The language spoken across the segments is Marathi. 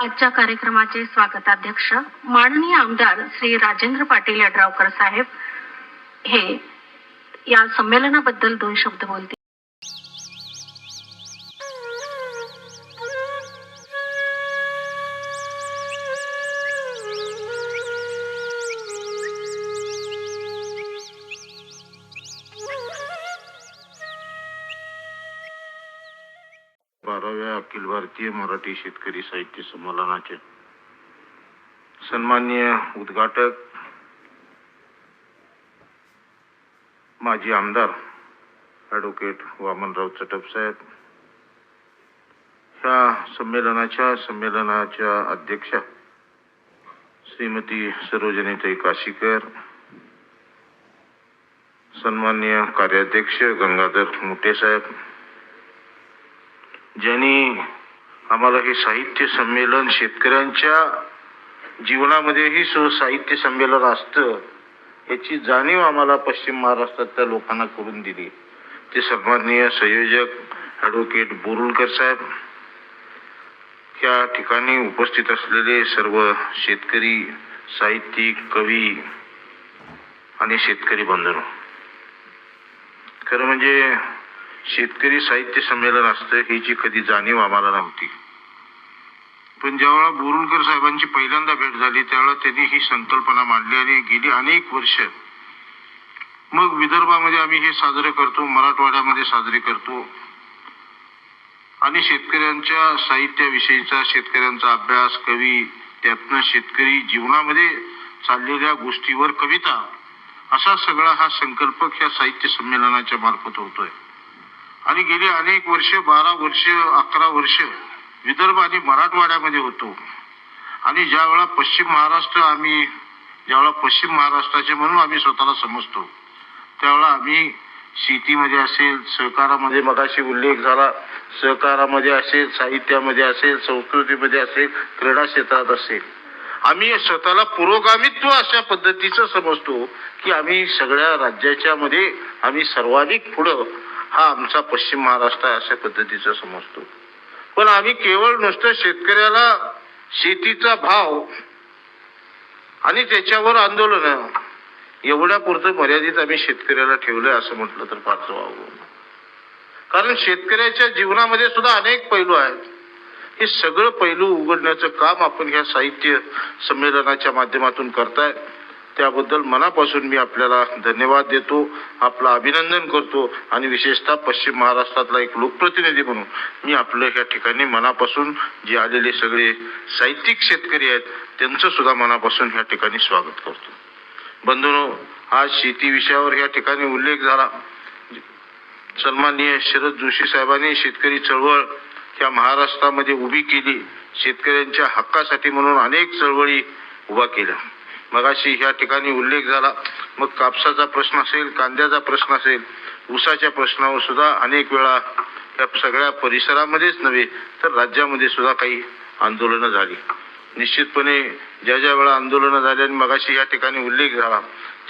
आजच्या कार्यक्रमाचे स्वागताध्यक्ष माननीय आमदार श्री राजेंद्र पाटील यड्रावकर साहेब हे या संमेलनाबद्दल दोन शब्द बोलतील. भारतीय मराठी शेतकरी साहित्य संमेलनाचे सन्माननीय उद्घाटक माजी आमदार ॲडव्होकेट वामनराव चटप साहेब. ह्या संमेलनाच्या संमेलनाच्या अध्यक्षा श्रीमती सरोजनीताई काशीकर सन्माननीय कार्याध्यक्ष गंगाधर मुटे साहेब ज्यांनी आम्हाला हे साहित्य संमेलन शेतकऱ्यांच्या जीवनामध्येही सु साहित्य संमेलन असतं याची जाणीव आम्हाला पश्चिम महाराष्ट्रातल्या लोकांना करून दिली. ते सन्माननीय संयोजक ॲडव्होकेट बोरुलकर साहेब या ठिकाणी उपस्थित असलेले सर्व शेतकरी साहित्यिक कवी आणि शेतकरी बंधू. खरं म्हणजे शेतकरी साहित्य संमेलन असतं ह्याची कधी जाणीव आम्हाला नव्हती. पण ज्यावेळा बोरुलकर साहेबांची पहिल्यांदा भेट झाली त्यावेळेला त्यांनी ही संकल्पना मांडली आणि गेली अनेक वर्ष. मग विदर्भामध्ये आम्ही हे साजरे करतो मराठवाड्यामध्ये साजरे करतो. आणि शेतकऱ्यांच्या साहित्याविषयीचा शेतकऱ्यांचा अभ्यास कवी त्यातनं शेतकरी जीवनामध्ये चाललेल्या गोष्टीवर कविता असा सगळा हा संकल्पक ह्या साहित्य संमेलनाच्या मार्फत होतोय. आणि गेली अनेक वर्ष बारा वर्ष अकरा वर्ष विदर्भ आणि मराठवाड्यामध्ये होतो. आणि ज्यावेळा पश्चिम महाराष्ट्र आम्ही ज्यावेळा पश्चिम महाराष्ट्राचे म्हणून आम्ही स्वतःला समजतो त्यावेळा आम्ही शेतीमध्ये असेल सहकारामध्ये मगाशी उल्लेख झाला सहकारामध्ये असेल साहित्यामध्ये असेल संस्कृतीमध्ये असेल क्रीडा क्षेत्रात असेल. आम्ही स्वतःला पुरोगामित्व अशा पद्धतीचं समजतो की आम्ही सगळ्या राज्याच्या मध्ये आम्ही सर्वाधिक पुढं हा आमचा पश्चिम महाराष्ट्र अशा पद्धतीचं समजतो. पण आम्ही केवळ नुसतं शेतकऱ्याला शेतीचा भाव आणि त्याच्यावर आंदोलन एवढ्या पुरतं मर्यादित आम्ही शेतकऱ्याला ठेवलंय असं म्हटलं तर फारच व्हावं कारण शेतकऱ्याच्या जीवनामध्ये सुद्धा अनेक पैलू आहेत. हे सगळं पैलू उघडण्याचं काम आपण ह्या साहित्य संमेलनाच्या माध्यमातून करताय त्याबद्दल मनापासून मी आपल्याला धन्यवाद देतो. आपलं अभिनंदन करतो आणि विशेषतः पश्चिम महाराष्ट्रातला एक लोकप्रतिनिधी म्हणून मी आपलं या ठिकाणी मनापासून जे आलेले सगळे साहित्यिक शेतकरी आहेत त्यांचं सुद्धा मनापासून ह्या ठिकाणी स्वागत करतो. बंधूनो आज शेती विषयावर या ठिकाणी उल्लेख झाला. सन्माननीय शरद जोशी साहेबांनी शेतकरी चळवळ ह्या महाराष्ट्रामध्ये उभी केली. शेतकऱ्यांच्या हक्कासाठी म्हणून अनेक चळवळी उभा केल्या. मगाशी ह्या ठिकाणी उल्लेख झाला. मग कापसाचा प्रश्न असेल कांद्याचा प्रश्न असेल ऊसाच्या प्रश्नावर सुद्धा अनेक वेळा या सगळ्या परिसरामध्येच नव्हे तर राज्यामध्ये सुद्धा काही आंदोलनं झाली. निश्चितपणे ज्या ज्या वेळा आंदोलनं झाली आणि मगाशी या ठिकाणी उल्लेख झाला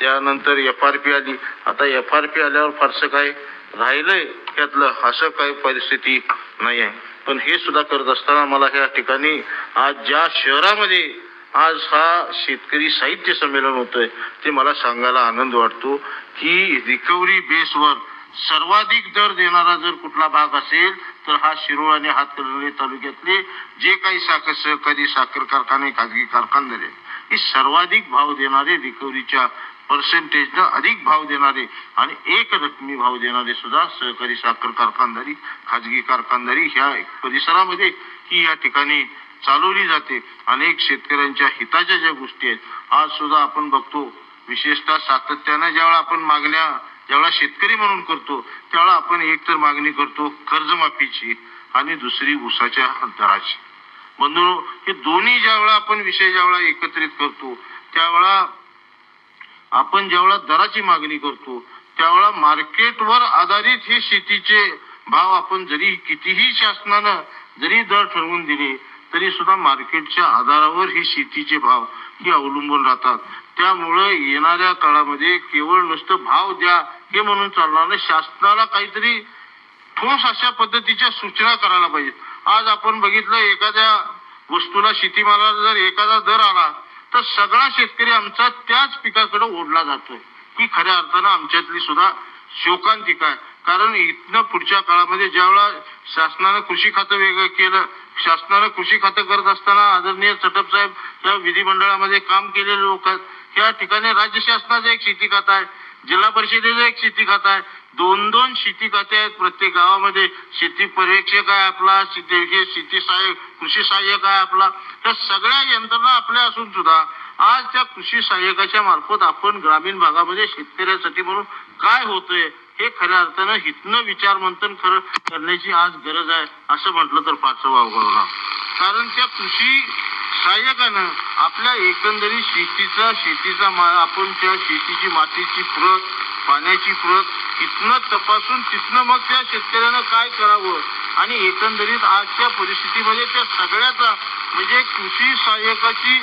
त्यानंतर एफ आर पी आली. आता एफ आर पी आल्यावर फारसं काय राहिलंय त्यातलं असं काही परिस्थिती नाही आहे पण हे सुद्धा करत असताना मला ह्या ठिकाणी आज ज्या शहरामध्ये आज हा शेतकरी साहित्य संमेलन होतंय. ते मला सांगायला आनंद वाटतो की रिकव्हरी बेसवर सर्वाधिक दर देणारा जर कुठला भाग असेल तर हा शिरोळ आणि हातकणंगले तालुक्यातले जे काही साखर सहकारी साखर कारखाने खाजगी कारखानदार हे सर्वाधिक भाव देणारे रिकव्हरीच्या पर्सेंटेजनं अधिक भाव देणारे आणि एक रकमी भाव देणारे सुद्धा सहकारी साखर कारखानदारी खाजगी कारखानदारी ह्या परिसरामध्ये ही या ठिकाणी चालवली जाते. अनेक शेतकऱ्यांच्या हिताच्या ज्या गोष्टी आहेत आज सुद्धा आपण बघतो विशेषतः सातत्यानं ज्यावेळा आपण मागण्या ज्यावेळा शेतकरी म्हणून करतो त्यावेळा आपण एक तर मागणी करतो कर्जमाफीची आणि दुसरी ऊसाच्या दराची. बंधू हे दोन्ही ज्यावेळा आपण विषय ज्यावेळा एकत्रित करतो त्यावेळा आपण ज्यावेळा दराची मागणी करतो त्यावेळा मार्केटवर आधारित हे शेतीचे भाव आपण जरी कितीही शासनानं जरी दर ठरवून दिले तरी सुद्धा मार्केटच्या आधारावर ही शेतीचे भाव हे अवलंबून राहतात. त्यामुळे येणाऱ्या काळामध्ये केवळ नुसतं भाव द्या हे म्हणून चालणार नाही. शासनाला काहीतरी ठोस अशा पद्धतीच्या सूचना करायला पाहिजे आज आपण बघितलं एखाद्या वस्तूला शेतीमालाला जर एखादा दर आला तर सगळा शेतकरी आमचा त्याच पिकाकडे ओढला जातोय. ही खऱ्या अर्थानं आमच्यातली सुद्धा शोकांतिका आहे. कारण इथनं पुढच्या काळामध्ये ज्यावेळा शासनानं कृषी खातं वेगळं केलं शासनानं कृषी खातं करत असताना आदरणीय चटप साहेब या विधिमंडळामध्ये काम केलेले लोक आहेत. या ठिकाणी राज्य शासनाचं एक शेती खातं आहे. जिल्हा परिषदेचं एक शेती खातं आहे. दोन दोन शेती खाते आहेत प्रत्येक गावामध्ये. शेती पर्यवेक्षक आहे आपला शेती शेती सहाय्यक कृषी सहाय्यक आहे आपला. त्या सगळ्या यंत्रणा आपल्या असून सुद्धा आज त्या कृषी सहाय्यकाच्या मार्फत आपण ग्रामीण भागामध्ये शेतकऱ्यासाठी म्हणून काय होतंय हे खऱ्या अर्थानं हितनं विचार मंथन खरं करण्याची आज गरज आहे असं म्हटलं तर पाचवा अवघड होणार. कारण त्या कृषी सहाय्यकानं आपल्या एकंदरीत शेतीचा शेतीचा आपण त्या शेतीची मातीची प्रत पाण्याची प्रत तिथनं तपासून तिथनं मग त्या शेतकऱ्यानं काय करावं? आणि एकंदरीत आजच्या परिस्थितीमध्ये त्या सगळ्याचा म्हणजे कृषी सहाय्यकाची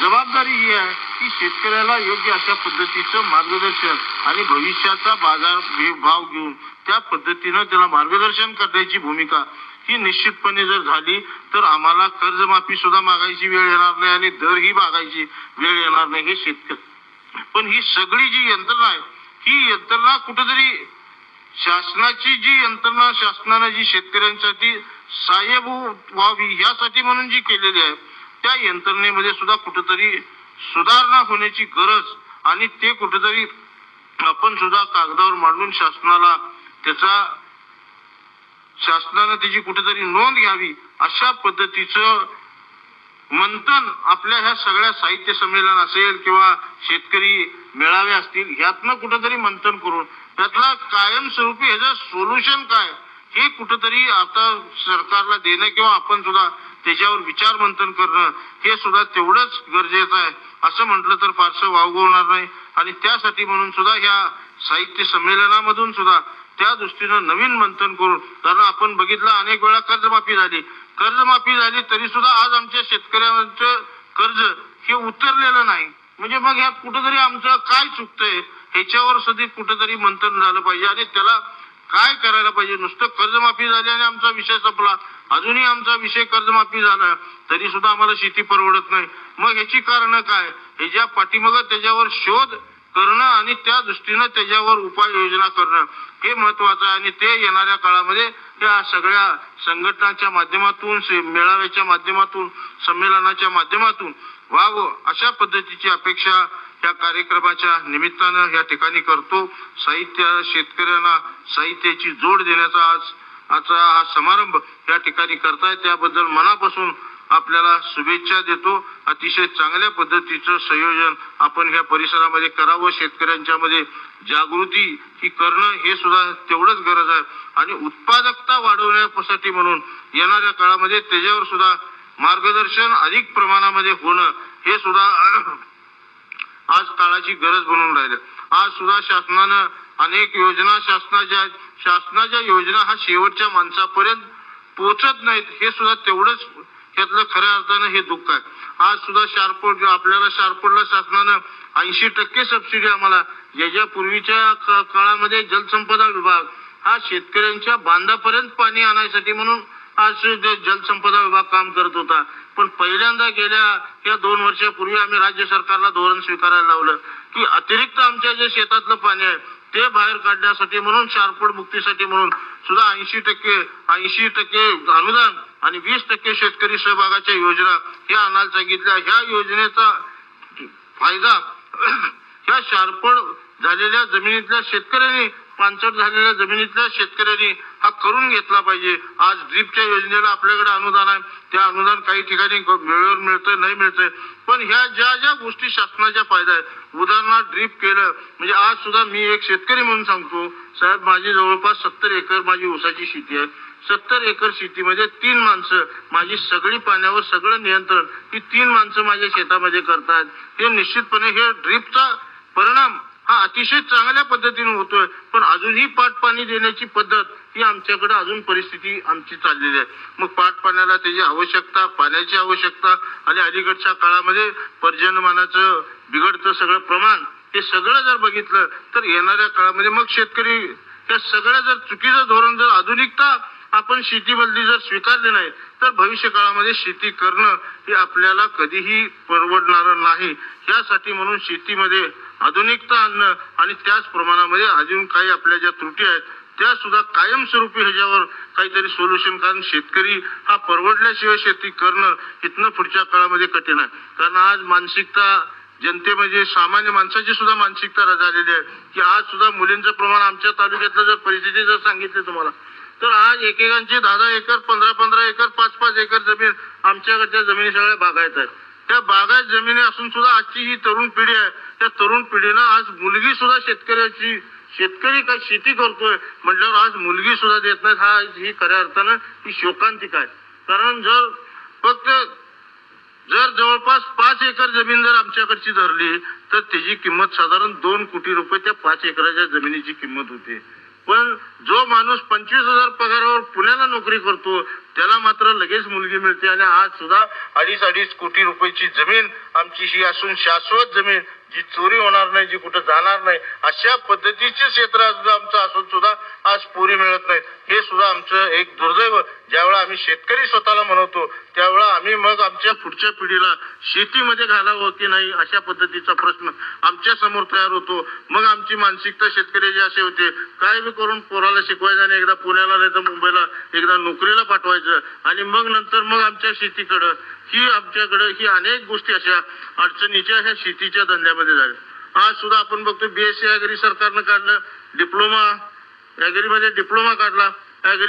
जबाबदारी ही आहे की शेतकऱ्याला योग्य अशा पद्धतीचं मार्गदर्शन आणि भविष्याचा बाजार भाव घेऊन त्या पद्धतीनं त्याला मार्गदर्शन करण्याची भूमिका ही निश्चितपणे जर झाली तर आम्हाला कर्जमाफी सुद्धा मागायची वेळ येणार नाही आणि दरही मागायची वेळ येणार नाही हे शेतकरी पण ही सगळी जी यंत्रणा आहे ही यंत्रणा कुठेतरी शासनाची जी यंत्रणा शासनानं जी शेतकऱ्यांसाठी सहाय्यभू व्हावी यासाठी म्हणून जी केलेली आहे त्या यंत्रणेमध्ये सुद्धा कुठेतरी सुधारणा होण्याची गरज आणि ते कुठेतरी आपण सुद्धा कागदावर मांडून शासनाला त्याचा शासनानं त्याची कुठेतरी नोंद घ्यावी अशा पद्धतीचं मंथन आपल्या ह्या सगळ्या साहित्य संमेलन असेल किंवा शेतकरी मेळावे असतील ह्यातनं कुठेतरी मंथन करून त्यातला कायमस्वरूपी ह्याचं सोल्युशन काय? हे कुठंतरी आता सरकारला देणं किंवा आपण सुद्धा त्याच्यावर विचार मंथन करणं हे सुद्धा तेवढंच गरजेचं आहे. असं म्हटलं तर फारसं वावगं होणार नाही. आणि त्यासाठी म्हणून सुद्धा ह्या साहित्य संमेलनामधून सुद्धा त्या दृष्टीनं नवीन मंथन करून कारण आपण बघितलं अनेक वेळा कर्जमाफी झाली. कर्जमाफी झाली तरी सुद्धा आज आमच्या शेतकऱ्यांचं कर्ज हे उतरलेलं नाही. म्हणजे मग ह्यात कुठंतरी आमचं काय चुकतंय ह्याच्यावर सुद्धा कुठंतरी मंथन झालं पाहिजे. आणि त्याला काय करायला पाहिजे? नुसतं कर्जमाफी झाली आणि आमचा विषय संपला. अजूनही आमचा विषय कर्जमाफी झाला. तरी सुद्धा आम्हाला शेती परवडत नाही. मग ह्याची कारण काय? ह्याच्या पाठीमाग त्याच्यावर शोध करणं आणि त्या दृष्टीनं त्याच्यावर उपाययोजना करणं हे महत्वाचं आहे. आणि ते येणाऱ्या काळामध्ये त्या सगळ्या संघटनाच्या माध्यमातून मेळाव्याच्या माध्यमातून संमेलनाच्या माध्यमातून व्हावं अशा पद्धतीची अपेक्षा या कार्यक्रमाच्या निमित्तानं या ठिकाणी करतो. साहित्य शेतकऱ्यांना साहित्याची जोड देण्याचा आज आजचा हा समारंभ या ठिकाणी करताय. त्याबद्दल मनापासून आपल्याला शुभेच्छा देतो. अतिशय चांगल्या पद्धतीचं संयोजन आपण ह्या परिसरामध्ये करावं. शेतकऱ्यांच्या मध्ये जागृती ही करणं हे सुद्धा तेवढंच गरज आहे. आणि उत्पादकता वाढवण्यासाठी म्हणून येणाऱ्या काळामध्ये त्याच्यावर सुद्धा मार्गदर्शन अधिक प्रमाणामध्ये होणं हे सुद्धा आज काळाची गरज बनून राहिलं. आज सुद्धा शासनानं अनेक योजना शासनाच्या शासनाच्या योजना हा शेवटच्या माणसापर्यंत पोचत नाहीत. हे सुद्धा तेवढंच त्यातलं खऱ्या अर्थानं हे दुःख आहे. आज सुद्धा शारपोट आपल्याला शारपोटला शासनानं ऐंशी टक्के सबसिडी आम्हाला ज्याच्या पूर्वीच्या काळामध्ये जलसंपदा विभाग हा शेतकऱ्यांच्या बांधापर्यंत पाणी आणायसाठी म्हणून आज जलसंपदा विभाग काम करत होता पण पहिल्यांदा गेल्या या दोन वर्षापूर्वी आम्ही राज्य सरकारला धोरण स्वीकारायला लावलं की अतिरिक्त आमच्या जे शेतातलं पाणी आहे ते बाहेर काढण्यासाठी म्हणून शारपड मुक्तीसाठी म्हणून सुद्धा ऐंशी टक्के ऐंशी टक्के अनुदान आणि वीस टक्के शेतकरी सहभागाच्या योजना ह्या आणायला सांगितल्या. ह्या योजनेचा फायदा ह्या शारपड झालेल्या जमिनीतल्या शेतकऱ्यांनी पानसट झालेल्या जमिनीतल्या शेतकऱ्यांनी हा करून घेतला पाहिजे. आज ड्रीपच्या योजनेला आपल्याकडे अनुदान आहे. त्या अनुदान काही ठिकाणी वेळेवर मिळतंय नाही मिळतंय. पण ह्या ज्या ज्या गोष्टी शासनाच्या फायदा आहेत उदाहरणार्थ ड्रीप केलं म्हणजे आज सुद्धा मी एक शेतकरी म्हणून सांगतो साहेब माझी जवळपास सत्तर एकर माझी ऊसाची शेती आहे. सत्तर एकर शेतीमध्ये म्हणजे तीन माणसं माझी सगळी पाण्यावर सगळं नियंत्रण ही तीन माणसं माझ्या शेतामध्ये करतात हे निश्चितपणे हे ड्रीपचा परिणाम हा अतिशय चांगल्या पद्धतीने होतोय. पण अजूनही पाठ पाणी देण्याची पद्धत ही आमच्याकडे अजून परिस्थिती आमची चाललेली आहे. मग पाट पाण्याला त्याची आवश्यकता पाण्याची आवश्यकता आणि अलीकडच्या काळामध्ये पर्जन्यमानाचं बिघडतं सगळं प्रमाण हे सगळं जर बघितलं तर येणाऱ्या काळामध्ये मग शेतकरी त्या सगळ्या जर चुकीचं धोरण जर आधुनिकता आपण शेतीमधली जर स्वीकारली नाही तर भविष्य काळामध्ये शेती करणं हे आपल्याला कधीही परवडणार नाही. यासाठी म्हणून शेतीमध्ये आधुनिकता आणणं आणि त्याच प्रमाणामध्ये अजून काही आपल्या ज्या त्रुटी आहेत त्या सुद्धा कायमस्वरूपी ह्याच्यावर काहीतरी सोल्युशन कारण शेतकरी हा परवडल्याशिवाय शेती करणं इथनं पुढच्या काळामध्ये कठीण आहे. कारण आज मानसिकता जनते म्हणजे सामान्य माणसाची सुद्धा मानसिकता झालेली आहे की आज सुद्धा मुलींचं प्रमाण आमच्या तालुक्यातलं जर परिस्थिती जर सांगितली तुम्हाला तर आज एकेकांचे दहा दहा एकर पंधरा पंधरा एकर पाच पाच एकर जमीन आमच्याकडच्या जमिनी सगळ्या बागायत आहेत. त्या बागायत जमिनी असून सुद्धा आजची ही तरुण पिढी आहे. त्या तरुण पिढीनं आज मुलगी सुद्धा शेतकऱ्याची शेतकरी काय शेती करतोय म्हटल्यावर आज मुलगी सुद्धा देत नाहीत. हा ही खऱ्या अर्थानं ही शोकांतिक आहे. कारण जर फक्त जर जवळपास पाच एकर जमीन जर आमच्याकडची धरली तर त्याची किंमत साधारण दोन कोटी रुपये त्या पाच एकराच्या जमिनीची किंमत होते. पण जो माणूस पंचवीस हजार पगारावर पुण्याला नोकरी करतो त्याला मात्र लगेच मुलगी मिळते आणि आज सुद्धा अडीच अडीच कोटी रुपयाची जमीन आमची ही असून शाश्वत जमीन जी चोरी होणार नाही जी कुठं जाणार नाही अशा पद्धतीचे क्षेत्र सुद्धा आमचं असून सुद्धा आज पुरी मिळत नाही हे सुद्धा आमचं एक दुर्दैव. ज्यावेळा आम्ही शेतकरी स्वतःला म्हणवतो त्यावेळा आम्ही मग आमच्या पुढच्या पिढीला शेतीमध्ये घालावं की नाही अशा पद्धतीचा प्रश्न आमच्यासमोर तयार होतो. मग आमची मानसिकता शेतकऱ्याची असे होते काय बी करून पोराला शिकवायचं आणि एकदा पुण्याला नाही तर मुंबईला एकदा नोकरीला पाठवायचं आणि मग नंतर मग आमच्या शेतीकडं ही आमच्याकडं ही अनेक गोष्टी अशा अडचणीच्या ह्या शेतीच्या धंद्यामध्ये झाल्या. आज सुद्धा आपण बघतो बीएससी अॅग्री सरकारनं काढलं डिप्लोमा मध्ये डिप्लोमा काढला.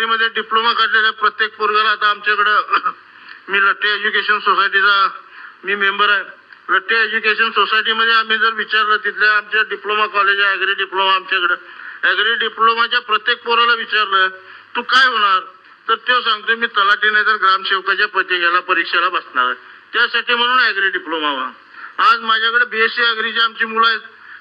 मध्ये डिप्लोमा काढलेल्या प्रत्येक पोरगाला आता आमच्याकडं मी लट्टे एज्युकेशन सोसायटीचा मी मेंबर आहे. लट्टे एज्युकेशन सोसायटीमध्ये आम्ही जर विचारलं तिथल्या आमच्या डिप्लोमा कॉलेज आहे ॲग्री डिप्लोमा आमच्याकडं. ॲग्री डिप्लोमाच्या प्रत्येक पोराला विचारलं तू काय होणार? तर तो सांगतो मी तलाठी नाही तर ग्रामसेवकाच्या पती याला परीक्षेला बसणार आहे. त्यासाठी म्हणून ॲग्री डिप्लोमा व्हा आज माझ्याकडे बीएससी ॲग्रीची आमची मुलं आहेत.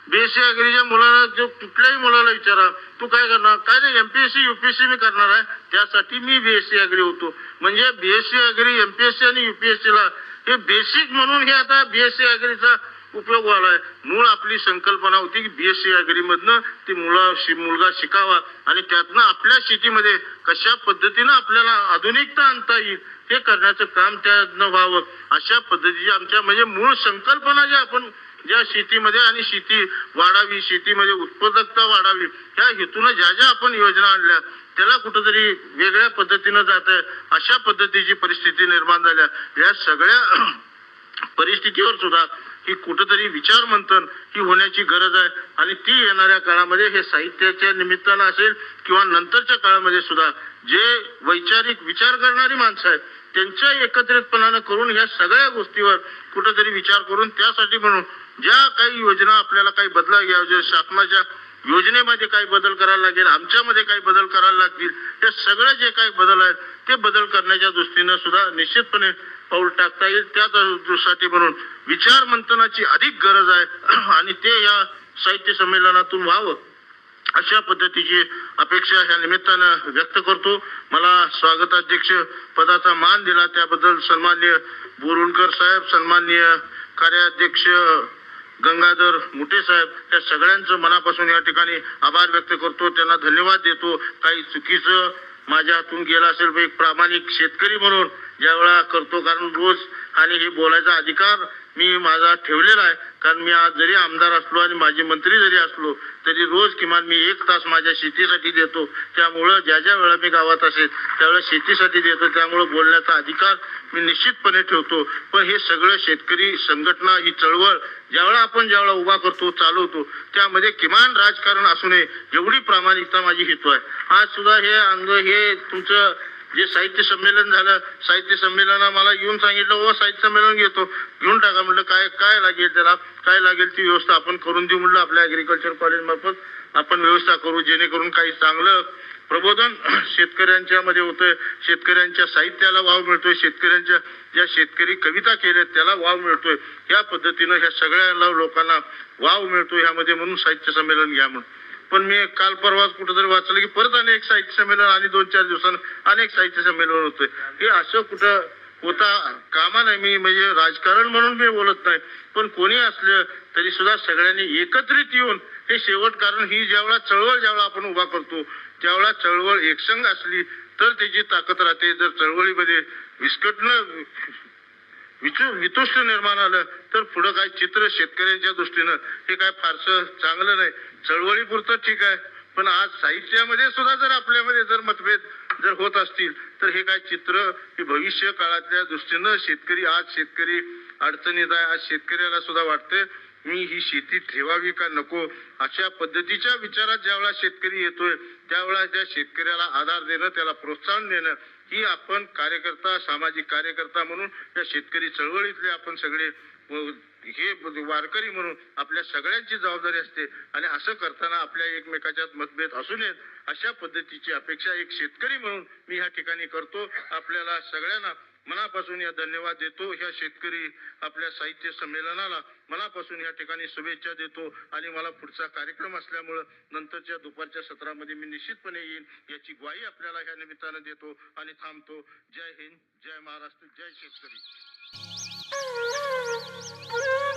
बीएससी अग्रीच्या मुलाला जो कुठल्याही मुलाला विचारा तू काय करणार? काय नाही एमपीएससी युपीएससी मी करणार आहे. त्यासाठी मी बीएससी अग्री होतो. म्हणजे बीएससी अग्री एमपीएससी आणि युपीएससीला हे बेसिक म्हणून हे आता बीएससी ॲग्रीचा उपयोग व्हायलाय मूळ आपली संकल्पना होती की बीएससी अग्री मधनं ती मुला शि- मुलगा शिकावा. आणि त्यातनं आपल्या शेतीमध्ये कशा पद्धतीनं आपल्याला आधुनिकता आणता येईल हे करण्याचं काम त्यातनं व्हावं. अशा पद्धतीची आमच्या म्हणजे मूळ संकल्पना ज्या आपण ज्या शेतीमध्ये आणि शेती वाढावी शेतीमध्ये उत्पादकता वाढावी ह्या हेतून ज्या ज्या आपण योजना आणल्या त्याला कुठंतरी वेगळ्या पद्धतीनं जात आहे. अशा पद्धतीची परिस्थिती निर्माण झाल्या. या सगळ्या परिस्थितीवर सुद्धा ही कुठंतरी विचार मंथन ही होण्याची गरज आहे. आणि ती येणाऱ्या काळामध्ये हे साहित्याच्या निमित्तानं असेल किंवा नंतरच्या काळामध्ये सुद्धा जे वैचारिक विचार करणारी माणसं आहेत त्यांच्या एकत्रितपणानं करून ह्या सगळ्या गोष्टीवर कुठंतरी विचार करून त्यासाठी म्हणून ज्या काही योजना आपल्याला काही बदला घ्यावं शासनाच्या योजनेमध्ये काही बदल करायला लागेल आमच्यामध्ये काही बदल करायला लागतील ते सगळे जे काही बदल आहेत ते बदल करण्याच्या दृष्टीनं सुद्धा निश्चितपणे पाऊल टाकता येईल. त्या म्हणून विचार मंथनाची अधिक गरज आहे. आणि ते या साहित्य संमेलनातून व्हावं अशा पद्धतीची अपेक्षा ह्या निमित्तानं व्यक्त करतो. मला स्वागताध्यक्ष पदाचा मान दिला. त्याबद्दल सन्मान्य बोरुणकर साहेब सन्माननीय कार्याध्यक्ष गंगाधर मुठे साहेब या सगळ्यांचं मनापासून या ठिकाणी आभार व्यक्त करतो. त्यांना धन्यवाद देतो. काही चुकीचं माझ्या हातून गेला असेल एक प्रामाणिक शेतकरी म्हणून ज्यावेळा करतो कारण रोज आणि हे बोलायचा अधिकार मी माझा ठेवलेला आहे. कारण मी आज जरी आमदार असलो आणि माझे मंत्री जरी असलो तरी रोज किमान मी एक तास माझ्या शेतीसाठी देतो. त्यामुळं ज्या ज्या वेळा मी गावात असेल त्यावेळेस शेतीसाठी देतो. त्यामुळं बोलण्याचा अधिकार मी निश्चितपणे ठेवतो. पण हे सगळं शेतकरी संघटना ही चळवळ ज्यावेळा आपण ज्यावेळा उभा करतो चालवतो त्यामध्ये किमान राजकारण असू नये एवढी प्रामाणिकता माझी हेतू आहे. आज सुद्धा हे आंदोलन हे तुमचं जे साहित्य संमेलन झालं साहित्य संमेलना मला येऊन सांगितलं व साहित्य संमेलन घेतो. घेऊन टाका म्हटलं काय काय लागेल त्याला? काय लागेल ती व्यवस्था आपण करून देऊ? म्हटलं आपल्या ऍग्रिकल्चर कॉलेज मार्फत आपण व्यवस्था करू जेणेकरून काही चांगलं प्रबोधन शेतकऱ्यांच्या मध्ये होतंय शेतकऱ्यांच्या साहित्याला वाव मिळतोय शेतकऱ्यांच्या ज्या शेतकरी कविता केल्या त्याला वाव मिळतोय. या पद्धतीनं ह्या सगळ्या लोकांना वाव मिळतोय ह्यामध्ये म्हणून साहित्य संमेलन घ्या म्हणून पण मी काल परवाच कुठेतरी वाचलं की परत अनेक साहित्य संमेलन आणि दोन चार दिवसांनी अनेक साहित्य संमेलन होतंय हे असं कुठं होता कामा नाही. मी म्हणजे राजकारण म्हणून मी बोलत नाही. पण कोणी असलं तरी सुद्धा सगळ्यांनी एकत्रित येऊन हे शेवट कारण ही ज्यावेळा चळवळ ज्यावेळा आपण उभा करतो त्यावेळा चळवळ एकसंग असली तर त्याची ताकद राहते. जर चळवळीमध्ये विस्कटनं वितुष्ट निर्माण आलं तर पुढं काय चित्र शेतकऱ्यांच्या दृष्टीनं हे काय फारसं चांगलं नाही. चळवळीपुरतं ठीक आहे. पण आज साहित्यामध्ये सुद्धा जर आपल्यामध्ये जर मतभेद जर होत असतील तर हे काय चित्र हे भविष्य काळातल्या दृष्टीनं शेतकरी आज शेतकरी अडचणीत आहे आज शेतकऱ्याला सुद्धा वाटतंय मी ही शेती ठेवावी का नको? अशा पद्धतीच्या विचारात ज्यावेळा शेतकरी येतोय त्यावेळा त्या शेतकऱ्याला आधार देणं त्याला प्रोत्साहन देणं ही आपण कार्यकर्ता सामाजिक कार्यकर्ता म्हणून या शेतकरी चळवळीतले आपण सगळे हे वारकरी म्हणून आपल्या सगळ्यांची जबाबदारी असते. आणि असं करताना आपल्या एकमेकाच्या मतभेद असू नयेत अशा पद्धतीची अपेक्षा एक शेतकरी म्हणून मी ह्या ठिकाणी करतो. आपल्याला सगळ्यांना मनापासून या धन्यवाद देतो. ह्या शेतकरी आपल्या साहित्य संमेलनाला मनापासून या ठिकाणी शुभेच्छा देतो. आणि मला पुढचा कार्यक्रम असल्यामुळं नंतरच्या दुपारच्या सत्रामध्ये मी निश्चितपणे येईन. याची ग्वाही आपल्याला ह्या निमित्तानं देतो. आणि थांबतो. जय हिंद जय महाराष्ट्र जय शेतकरी. Ah!